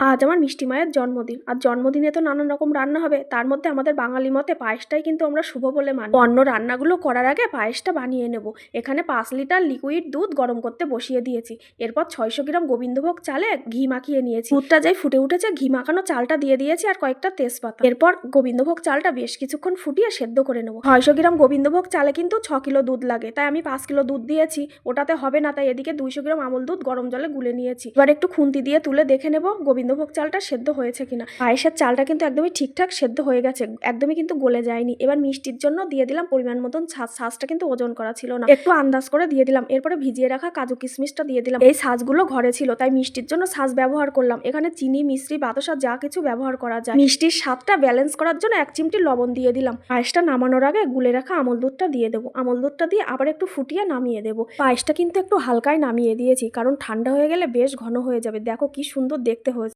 আজ আমার মিষ্টি মায়ের জন্মদিন। আর জন্মদিনে তো নানান রকম রান্না হবে। তার মধ্যে আমাদের বাঙালি মতে পায়েসটাই কিন্তু আমরা শুভ বলে মানি। অন্য রান্নাগুলো করার আগে পায়েসটা বানিয়ে নেব। এখানে পাঁচ লিটার লিকুইড দুধ গরম করতে বসিয়ে দিয়েছি। এরপর ছয়শো গ্রাম গোবিন্দভোগ চালে ঘি মাখিয়ে নিয়েছি। দুধটা যাই ফুটে উঠেছে, ঘি মাখানো চালটা দিয়ে দিয়েছি আর কয়েকটা তেজপাতা। এরপর গোবিন্দভোগ চালটা বেশ কিছুক্ষণ ফুটিয়ে সেদ্ধ করে নেব। ছয়শো গ্রাম গোবিন্দভোগ চালে কিন্তু ছ কিলো দুধ লাগে। তাই আমি পাঁচ কিলো দুধ দিয়েছি। ওটাতে হবে না। তাই এদিকে দুইশো গ্রাম আমল দুধ গরম জলে গুলে নিয়েছি। এবার একটু খুন্তি দিয়ে তুলে দেখে নেব গোবিন্দভোগ চালটা সেদ্ধ হয়েছে কিনা? পায়েসের চালটা কিন্তু একদমই ঠিকঠাক সেদ্ধ হয়ে গেছে, একদমই কিন্তু গলে যায়নি। এবার মিষ্টির জন্য দিয়ে দিলাম পরিমাণ মতন ছাঁচ ছাঁচটা কিন্তু ওজন করা ছিল না। একটু আন্দাজ করে দিয়ে দিলাম, এরপরে ভিজিয়ে রাখা কাজু কিশমিশটা দিয়ে দিলাম। এই ছাঁচগুলো ঘরে ছিল, তাই মিষ্টির জন্য ছাঁচ ব্যবহার করলাম। এখানে চিনি মিশ্রি বাতাসা যা কিছু ব্যবহার করা যায়। মিষ্টির স্বাদটা ব্যালেন্স করার জন্য এক চিমটি লবণ দিয়ে দিলাম। পায়েসটা নামানোর আগে গুলে রাখা আমল দুধটা দিয়ে দেবো। আমল দুধটা দিয়ে আবার একটু ফুটিয়ে নামিয়ে দেবো। পায়েসটা কিন্তু একটু হালকায় নামিয়ে দিয়েছি, কারণ ঠান্ডা হয়ে গেলে বেশ ঘন হয়ে যাবে। দেখো কি সুন্দর দেখতে হয়েছে।